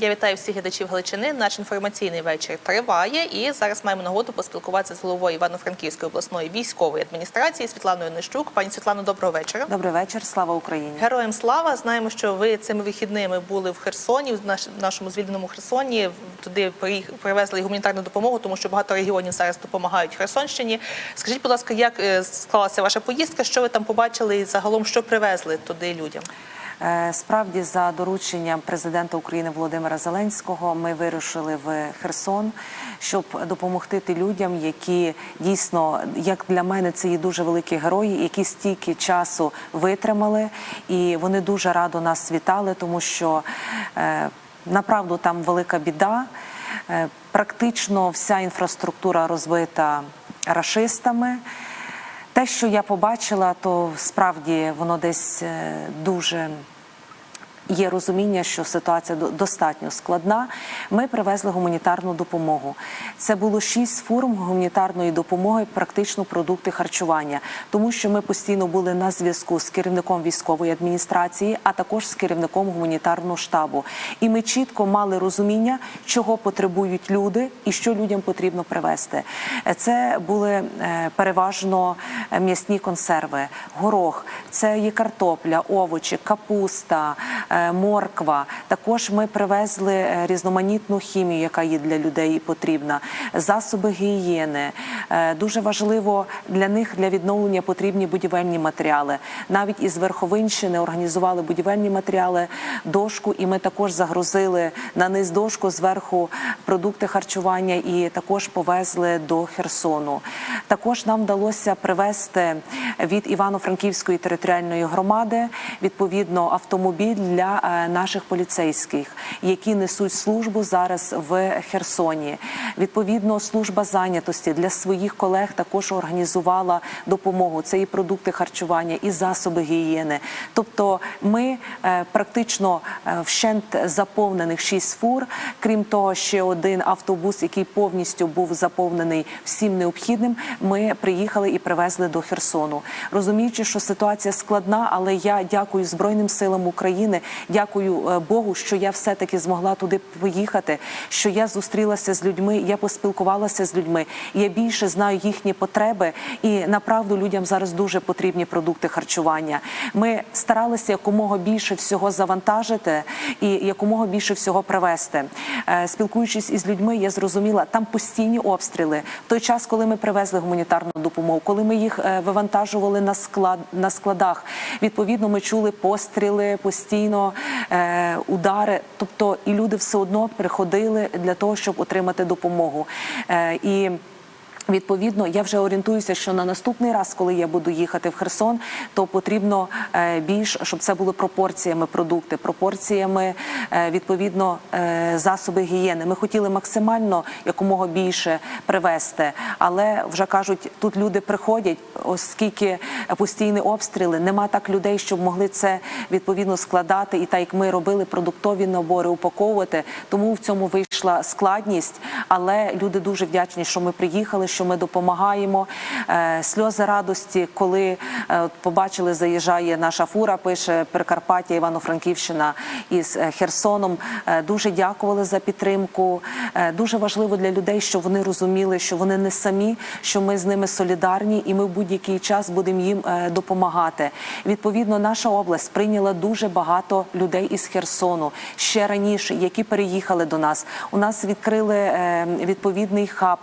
Я вітаю всіх глядачів Галичини. Наш інформаційний вечір триває. І зараз маємо нагоду поспілкуватися з головою Івано-Франківської обласної військової адміністрації Світланою Нищук. Пані Світлано, доброго вечора. Добрий вечір, слава Україні. Героям слава! Знаємо, що ви цими вихідними були в Херсоні, в наш- нашому звільненому Херсоні. Туди привезли гуманітарну допомогу, тому що багато регіонів зараз допомагають Херсонщині. Скажіть, будь ласка, як е, склалася ваша поїздка? Що ви там побачили і загалом що привезли туди людям? Е, Справді, за дорученням президента України Володимира Зеленського, ми вирушили в Херсон, щоб допомогти тим людям, які дійсно, як для мене, це є дуже великі герої, які стільки часу витримали, і вони дуже радо нас вітали, тому що е, направду там велика біда. Е, Практично вся інфраструктура розбита рашистами. Те, що я побачила, то справді воно десь е, дуже. Є розуміння, що ситуація до- достатньо складна. Ми привезли гуманітарну допомогу. Це було шість фурм гуманітарної допомоги, практично продукти харчування, тому що ми постійно були на зв'язку з керівником військової адміністрації, а також з керівником гуманітарного штабу. І ми чітко мали розуміння, чого потребують люди і що людям потрібно привезти. Це були е, переважно е, м'ясні консерви, горох, це є картопля, овочі, капуста, е, морква. Також ми привезли е, різноманітну хімію, яка є для людей потрібна, засоби гігієни. Е, Дуже важливо для них для відновлення потрібні будівельні матеріали. Навіть із Верховинщини організували будівельні матеріали, дошку, і ми також загрузили на низ дошку зверху продукти харчування і також повезли до Херсону. Також нам вдалося привезти від Івано-Франківської територіальної громади відповідно автомобіль для е, наших поліцейських, які несуть службу зараз в Херсоні. Відповідно, служба зайнятості для своїх колег також організувала допомогу. Це і продукти харчування, і засоби гігієни. Тобто, ми е, практично е, вщент заповнених шість фур. Крім того, ще один автобус, який повністю був заповнений всім необхідним. Ми приїхали і привезли до Херсону. Розуміючи, що ситуація складна, але я дякую Збройним силам України, дякую е, Богу, що я все таки змогла туди поїхати. Що я зустрілася з людьми, я поспілкувалася з людьми. Я більше знаю їхні потреби, і направду людям зараз дуже потрібні продукти харчування. Ми старалися якомога більше всього завантажити і якомога більше всього привезти. Е, Спілкуючись із людьми, я зрозуміла, там постійні обстріли. Той час, коли ми привезли гуманітарну допомогу, коли ми їх е, вивантажували на склад на складах, відповідно, ми чули постріли постійно, е, удари. Тобто, і люди все одно приходили для того, щоб отримати допомогу. Е, І Відповідно, я вже орієнтуюся, що на наступний раз, коли я буду їхати в Херсон, то потрібно е, більш, щоб це були пропорціями продукти, пропорціями е, відповідно е, засоби гігієни. Ми хотіли максимально якомога більше привезти, але вже кажуть, тут люди приходять, оскільки постійні обстріли, нема так людей, щоб могли це відповідно складати, і так як ми робили продуктові набори, упаковувати. Тому в цьому вийшла складність. Але люди дуже вдячні, що ми приїхали, що ми допомагаємо. Е, Сльози радості, коли е, побачили, заїжджає наша фура, пише Прикарпаття, Івано-Франківщина із е, Херсоном. Дуже дякували за підтримку. Дуже важливо для людей, щоб вони розуміли, що вони не самі, що ми з ними солідарні, і ми в будь-який час будемо їм допомагати. Відповідно, наша область прийняла дуже багато людей із Херсону ще раніше, які переїхали до нас. У нас відкрили відповідний хаб,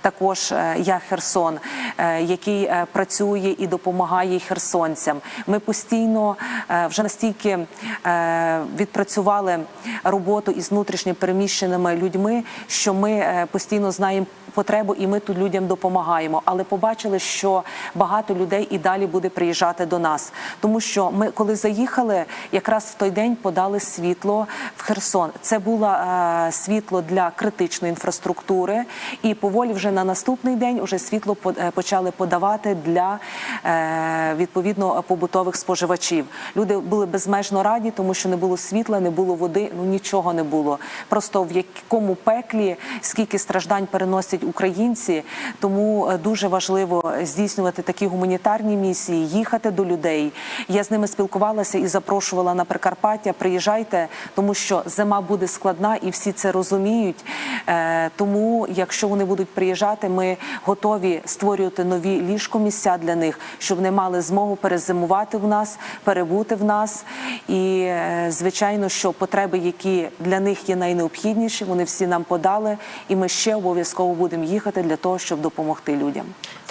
також я Херсон, е, який е, працює і допомагає херсонцям. Ми постійно е, вже настільки е, відпрацювали роботу із внутрішньо переміщеними людьми, що ми е, постійно знаємо потребу, і ми тут людям допомагаємо. Але побачили, що багато людей і далі буде приїжджати до нас, тому що ми, коли заїхали, якраз в той день подали світло в Херсон. Це було е, світло для критичної інфраструктури, і поволі вже на наступний день уже світло е, почали подавати для е, відповідно побутових споживачів. Люди були безмежно раді, тому що не було світла, не було води, ну нічого не було. Просто в якому пеклі скільки страждань переносять українці. Тому е, дуже важливо здійснювати такі гуманітарні місії, їхати до людей. Я з ними спілкувалася і запрошувала на Прикарпаття. Приїжджайте, тому що зима буде складна, і всі це розуміють. Е, Тому, якщо вони будуть приїжджати, ми готові створювати нові ліжкомісця для них, щоб вони мали змогу перезимувати в нас, перебути в нас. І е, звичайно, що потреби, які для них є найнеобхідніші, вони всі нам подали, і ми ще обов'язково будемо їхати для того, щоб допомогти людям.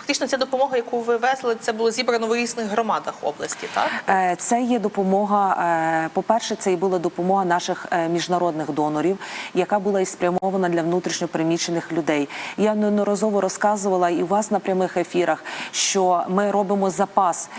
Фактично, ця допомога, яку ви везли, це було зібрано в різних громадах області, так? Е, Це є допомога. е, По-перше, це і була допомога наших е, міжнародних донорів, яка була і спрямована для внутрішньопереміщених людей. Я неодноразово розказувала і у вас на прямих ефірах, що ми робимо запас,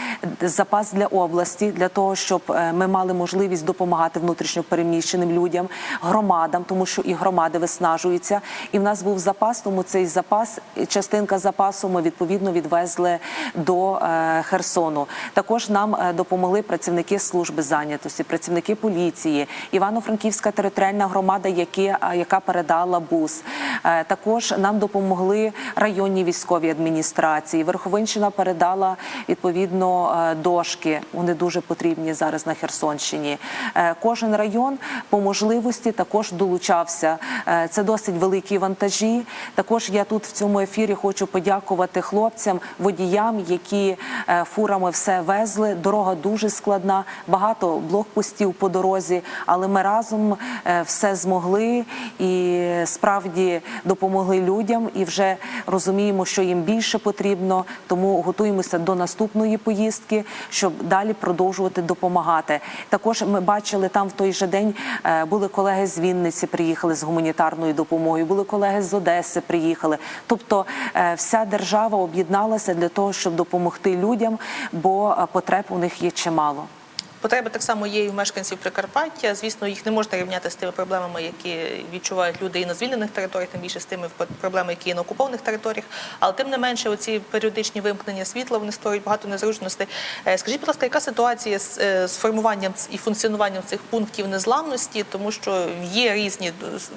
запас для області для того, щоб ми мали можливість допомагати внутрішньопереміщеним людям, громадам, тому що і громади виснажуються. І в нас був запас, тому цей запас, частинка запасу ми відповідно відвезли до е, Херсону. Також нам е, допомогли працівники служби зайнятості, працівники поліції, Івано-Франківська територіальна громада, які, е, яка передала бус. Також нам допомогли районні військові адміністрації. Верховинщина передала відповідно дошки. Вони дуже потрібні зараз на Херсонщині. Кожен район по можливості також долучався. Це досить великі вантажі. Також я тут в цьому ефірі хочу подякувати хлопцям, водіям, які е, фурами все везли. Дорога дуже складна, багато блокпостів по дорозі, але ми разом е, все змогли і справді допомогли людям. І вже розуміємо, що їм більше потрібно. Тому готуємося до наступної поїздки, щоб далі продовжувати допомагати. Також ми бачили там в той же день е, були колеги з Вінниці, приїхали з гуманітарною допомогою. Були колеги з Одеси, приїхали. Тобто вся держава об'єдналася для того, щоб допомогти людям, бо е, потреб у них є чимало. Потреби так само є і в мешканців Прикарпаття. Звісно, їх не можна рівняти з тими проблемами, які відчувають люди і на звільнених територіях, тим більше з тими проблемами, які є на окупованих територіях. Але тим не менше, оці періодичні вимкнення світла вони створюють багато незручностей. Е, Скажіть, будь ласка, яка ситуація з, е, формуванням і функціонуванням цих пунктів незламності, тому що є різні,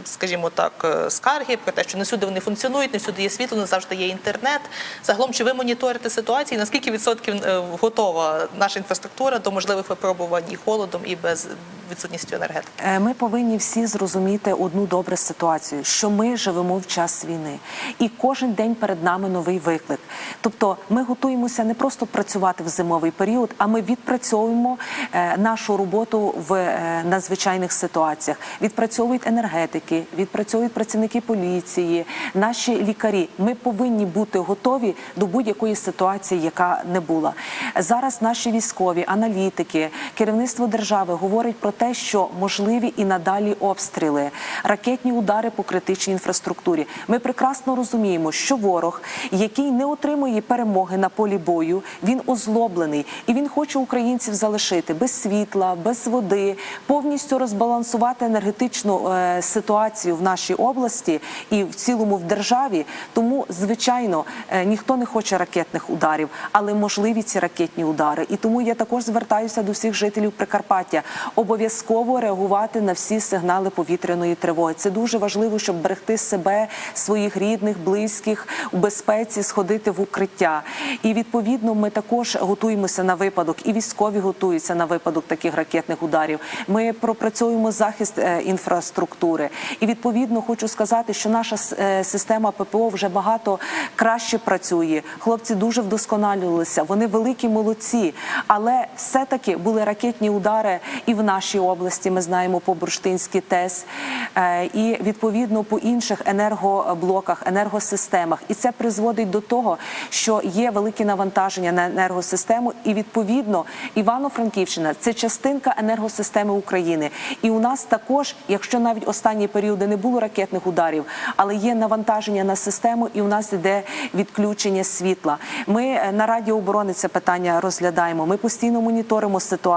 скажімо так, е, скарги про те, що не всюди вони функціонують, не всюди є світло, не завжди є інтернет. Загалом, чи ви моніторите ситуацію? Наскільки відсотків готова наша інфраструктура до можливих випробувань і холодом, і без відсутністю енергетики? Е, Ми повинні всі зрозуміти одну добру ситуацію, що ми живемо в час війни, і кожен день перед нами новий виклик. Тобто, ми готуємося не просто працювати в зимовий період, а ми відпрацьовуємо е, нашу роботу в е, надзвичайних ситуаціях. Відпрацьовують енергетики, відпрацьовують працівники поліції, наші лікарі. Ми повинні бути готові до будь-якої ситуації, яка не була. Зараз наші військові аналітики, керівництво держави говорить про те, що можливі і надалі обстріли, ракетні удари по критичній інфраструктурі. Ми прекрасно розуміємо, що ворог, який не отримує перемоги на полі бою, він озлоблений і він хоче українців залишити без світла, без води, повністю розбалансувати енергетичну е, ситуацію в нашій області і в цілому в державі. Тому, звичайно, е, ніхто не хоче ракетних ударів, але можливі ці ракетні удари. І тому я також звертаюся до всіх жителів Прикарпаття обов'язково реагувати на всі сигнали повітряної тривоги. Це дуже важливо, щоб берегти себе, своїх рідних, близьких у безпеці, сходити в укриття. І відповідно ми також готуємося на випадок, і військові готуються на випадок таких ракетних ударів. Ми пропрацьовуємо захист е, інфраструктури. І відповідно хочу сказати, що наша е, система ППО вже багато краще працює. Хлопці дуже вдосконалювалися. Вони великі молодці, але все-таки були ракетні удари і в нашій області. Ми знаємо по Бурштинській ТЕС, е, і відповідно по інших енергоблоках, енергосистемах. І це призводить до того, що є велике навантаження на енергосистему, і відповідно Івано-Франківщина це частинка енергосистеми України. І у нас також, якщо навіть останні періоди не було ракетних ударів, але є навантаження на систему, і у нас іде відключення світла. Ми е, на Раді оборони це питання розглядаємо. Ми постійно моніторимо ситуацію,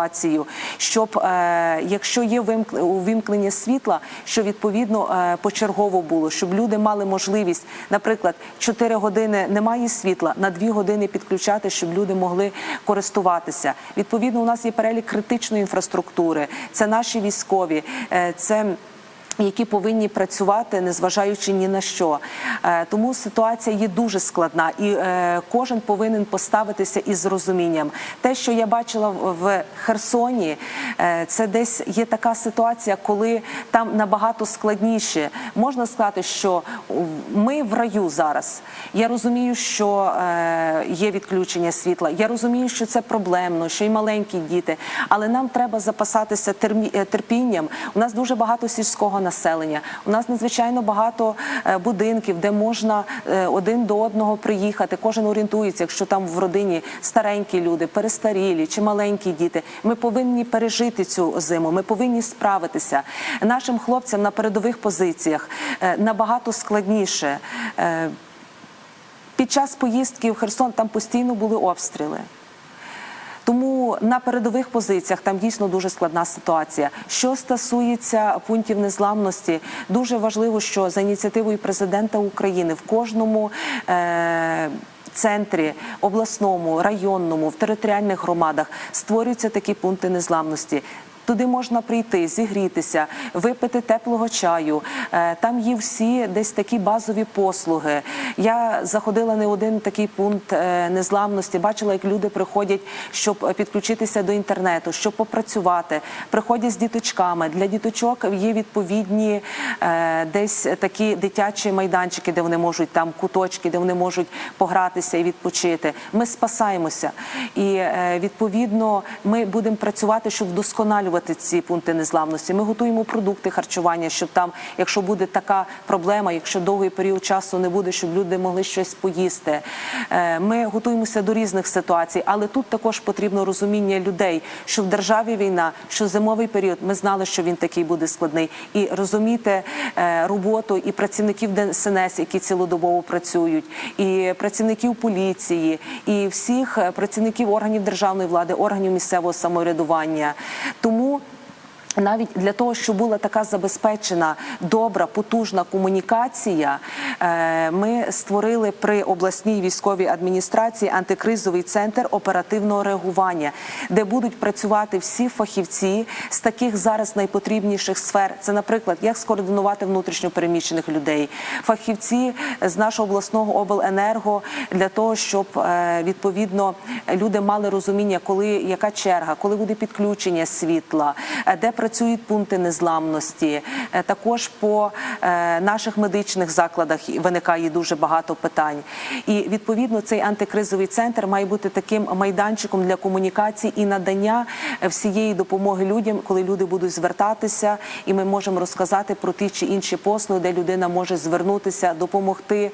щоб е, якщо є увімкнення світла, що відповідно е, почергово було, щоб люди мали можливість, наприклад, 4 години немає світла, на 2 години підключати, щоб люди могли користуватися. Відповідно, у нас є перелік критичної інфраструктури, це наші військові, е, це які повинні працювати, незважаючи ні на що. Е, Тому ситуація є дуже складна, і е, кожен повинен поставитися із розумінням. Те, що я бачила в- Херсоні, е, це десь є така ситуація, коли там набагато складніше. Можна сказати, що ми в раю зараз. Я розумію, що є відключення світла. Я розумію, що це проблемно, що й маленькі діти, але нам треба запасатися терпінням. У нас дуже багато сільського населення. У нас надзвичайно багато е, будинків, де можна е, один до одного приїхати. Кожен орієнтується, якщо там в родині старенькі люди, перестарілі чи маленькі діти. Ми повинні пережити цю зиму. Ми повинні справитися. Нашим хлопцям на передових позиціях е, набагато складніше. Під час поїздки в Херсон там постійно були обстріли. Тому на передових позиціях там дійсно дуже складна ситуація. Що стосується пунктів незламності, дуже важливо, що за ініціативою президента України в кожному. Е- Центрі обласному, районному, в територіальних громадах створюються такі пункти незламності. Туди можна прийти, зігрітися, випити теплого чаю. Е, Там є всі десь такі базові послуги. Я заходила не один такий пункт е, незламності. Бачила, як люди приходять, щоб підключитися до інтернету, щоб попрацювати. Приходять з діточками. Для діточок є відповідні е, десь такі дитячі майданчики, де вони можуть там куточки, де вони можуть погратися і відпочити. Ми спасаємося, і відповідно ми будемо працювати, щоб вдосконалювати ці пункти незламності. Ми готуємо продукти харчування, щоб там, якщо буде така проблема, якщо довгий період часу не буде, щоб люди могли щось поїсти. Е, Ми готуємося до різних ситуацій, але тут також потрібно розуміння людей, що в державі війна, що зимовий період, ми знали, що він такий буде складний, і розуміти е, роботу і працівників ДСНС, які цілодобово працюють, і працівників поліції, і всіх е, працівників органів державної влади, органів місцевого самоврядування. Тому amour навіть для того, щоб була така забезпечена добра, потужна комунікація, е, ми створили при обласній військовій адміністрації антикризовий центр оперативного реагування, де будуть працювати всі фахівці з таких зараз найпотрібніших сфер. Це, наприклад, як скоординувати внутрішньо переміщених людей, фахівці з нашого обласного обленерго для того, щоб е, відповідно люди мали розуміння, коли яка черга, коли буде підключення світла, е, де працюють пункти незламності. Е, Також по е, наших медичних закладах виникає дуже багато питань. І відповідно цей антикризовий центр має бути таким майданчиком для комунікації і надання е, всієї допомоги людям, коли люди будуть звертатися, і ми можемо розказати про ті чи інші послуги, де людина може звернутися, допомогти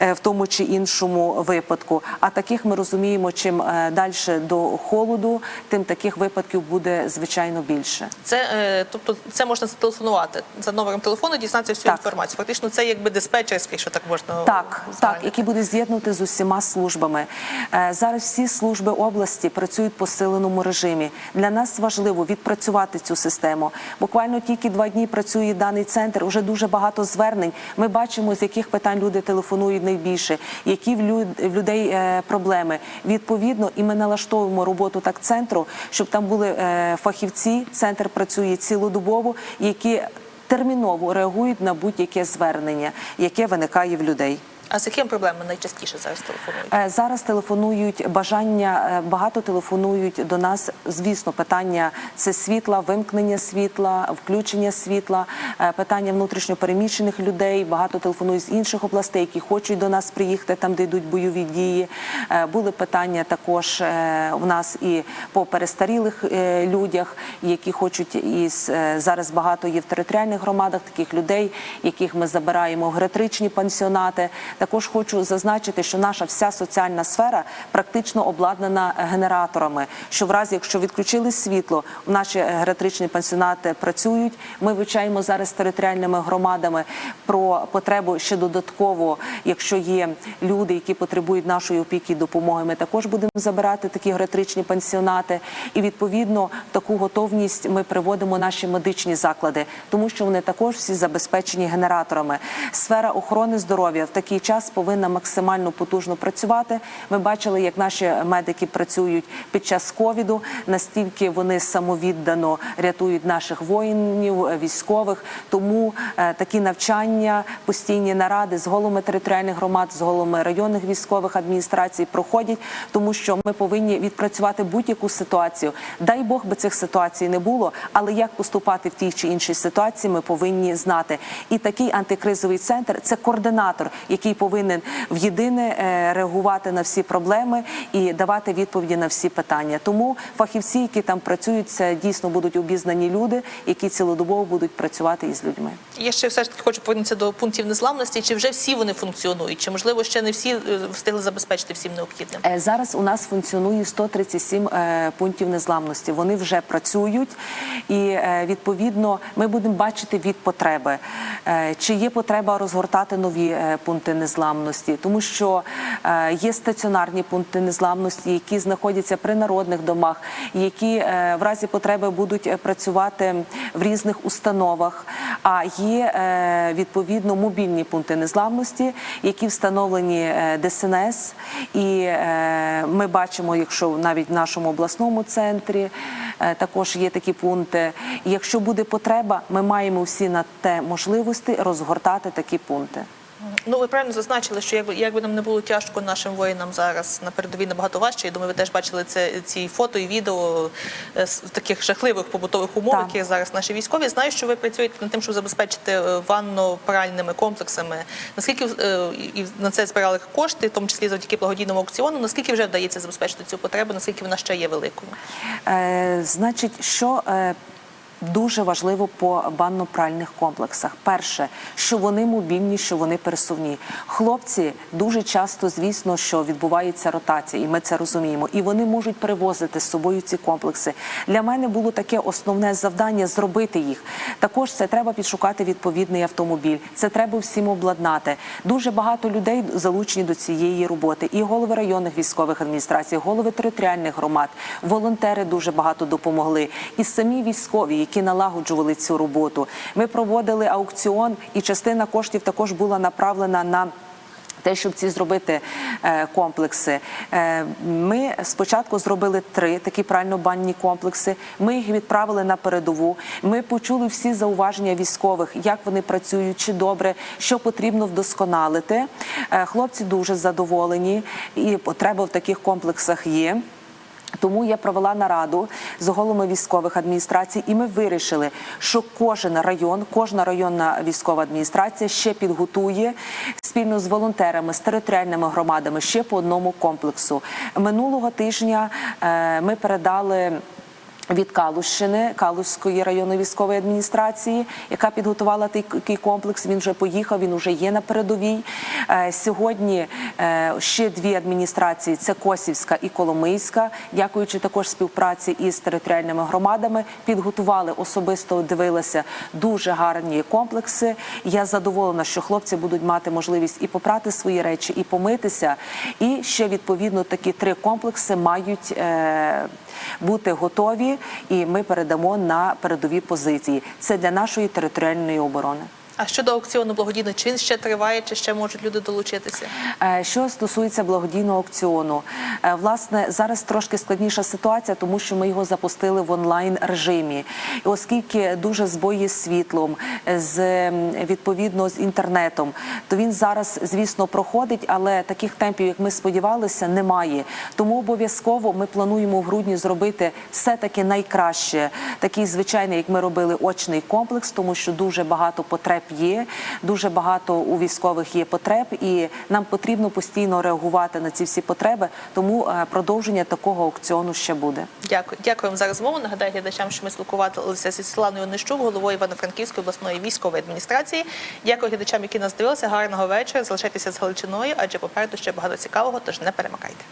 в тому чи іншому випадку. А таких ми розуміємо, чим далі до холоду, тим таких випадків буде звичайно більше. Це тобто це можна зателефонувати за номером телефону, дізнатися всю Так. інформацію. Фактично, це якби диспетчерський, що так можна Так, так, які буде з'єднувати з усіма службами. Е, Зараз всі служби області працюють в посиленому режимі. Для нас важливо відпрацювати цю систему. Буквально тільки два дні працює даний центр. Уже дуже багато звернень. Ми бачимо, з яких питань люди телефонують найбільше, які в людей е, проблеми. Відповідно, і ми налаштовуємо роботу так центру, щоб там були е, фахівці. Центр працює цілодобово, які терміново реагують на будь-яке звернення, яке виникає в людей. А з якими проблемами найчастіше зараз телефонують? Е, Зараз телефонують бажання, е, багато телефонують до нас. Звісно, питання це світла, вимкнення світла, включення світла, е, питання внутрішньопереміщених людей. Багато телефонують з інших областей, які хочуть до нас приїхати там, де йдуть бойові дії. Були питання також в нас і по перестарілих людях, які хочуть із зараз багато є в територіальних громадах таких людей, яких ми забираємо в гератричні пансіонати. Також хочу зазначити, що наша вся соціальна сфера практично обладнана генераторами. Що в разі, якщо відключили світло, наші гератричні пансіонати працюють. Ми вивчаємо зараз територіальними громадами про потребу ще додатково, якщо є люди, які потребують нашої опіки і допомоги. Ми також будемо забирати такі гератричні пансіонати. І відповідно таку готовність ми приводимо наші медичні заклади, тому що вони також всі забезпечені генераторами. Сфера охорони здоров'я в такий час. Час повинна максимально потужно працювати. Ми бачили, як наші медики працюють під час ковіду, настільки вони самовіддано рятують наших воїнів, е, військових. Тому е, такі навчання, постійні наради з головами територіальних громад, з головами районних військових адміністрацій проходять, тому що ми повинні відпрацювати будь-яку ситуацію. Дай Бог би цих ситуацій не було, але як поступати в тій чи іншій ситуації, ми повинні знати. І такий антикризовий центр це координатор, який повинен в єдине е, реагувати на всі проблеми і давати відповіді на всі питання. Тому фахівці, які там працюють, це дійсно будуть обізнані люди, які цілодобово будуть працювати із людьми. Я ще все ж таки хочу повернутися до пунктів незламності. Чи вже всі вони функціонують? Чи можливо ще не всі е, встигли забезпечити всім необхідним? Е, Зараз у нас функціонує 137 е, пунктів незламності. Вони вже працюють, і відповідно ми будемо бачити від потреби, чи є потреба розгортати нові пункти незламності, тому що е, є стаціонарні пункти незламності, які знаходяться при народних домах, які е, в разі потреби будуть е, працювати в різних установах. А є відповідно мобільні пункти незламності, які встановлені ДСНС, і ми бачимо, якщо навіть в нашому обласному центрі також є такі пункти. Якщо буде потреба, ми маємо всі на те можливості розгортати такі пункти. Ну, ви правильно зазначили, що якби якби нам не було тяжко нашим воїнам зараз на передовій набагато важче. Я думаю, ви теж бачили це ці фото і відео е, з таких жахливих побутових умов, Так. які зараз наші військові. Знаю, що ви працюєте над тим, щоб забезпечити е, ванно-пральними комплексами. Наскільки е, і на це збирали кошти, в тому числі завдяки благодійному аукціону. Наскільки вже вдається забезпечити цю потребу? Наскільки вона ще є великою? Е, значить, що е, дуже важливо по банно-пральних комплексах. Перше, що вони мобільні, що вони пересувні. Хлопці дуже часто, звісно, що відбувається ротація, і ми це розуміємо. І вони можуть привозити з собою ці комплекси. Для мене було таке основне завдання зробити їх. Також це треба підшукати відповідний автомобіль. Це треба всім обладнати. Дуже багато людей залучені до цієї роботи. І голови районних військових адміністрацій, голови територіальних громад, волонтери дуже багато допомогли. І самі військові, які налагоджували цю роботу. Ми проводили аукціон, і частина коштів також була направлена на. Те, щоб ці зробити е, комплекси, Е, ми спочатку зробили три такі прально-банні комплекси. Ми їх відправили на передову. Ми почули всі зауваження військових, як вони працюють, чи добре, що потрібно вдосконалити. Е, хлопці дуже задоволені, і потреба в таких комплексах є. Тому я провела нараду з головами військових адміністрацій, і ми вирішили, що кожен район, кожна районна військова адміністрація ще підготує спільно з волонтерами, з територіальними громадами ще по одному комплексу. Минулого тижня е, ми передали. Від Калущини, Калузької районної військової адміністрації, яка підготувала такий комплекс. Він вже поїхав, він вже є на передовій. Е, Сьогодні е, ще дві адміністрації: це Косівська і Коломийська, дякуючи також співпраці із територіальними громадами, підготували особисто дивилися дуже гарні комплекси. Я задоволена, що хлопці будуть мати можливість і попрати свої речі, і помитися. І ще відповідно такі три комплекси мають е, бути готові, і ми передамо на передові позиції. Це для нашої територіальної оборони. А щодо аукціону благодійного, чи він ще триває, чи ще можуть люди долучитися? Е, Що стосується благодійного аукціону, е, власне, зараз трошки складніша ситуація, тому що ми його запустили в онлайн режимі. Оскільки дуже збої з світлом, е, з відповідно з інтернетом, то він зараз, звісно, проходить, але таких темпів, як ми сподівалися, немає. Тому обов'язково ми плануємо в грудні зробити все таки найкраще, такий звичайний, як ми робили, очний комплекс, тому що дуже багато потреб є, дуже багато у військових є потреб, і нам потрібно постійно реагувати на ці всі потреби. Тому е, продовження такого аукціону ще буде. Дякую. Дякую за розмову. Нагадаю глядачам, що ми спілкувалися зі Світланою Онищук, головою Івано-Франківської обласної військової адміністрації. Дякую глядачам, які нас дивилися. Гарного вечора. Залишайтеся з Галичиною, адже попереду ще багато цікавого, тож не перемикайте.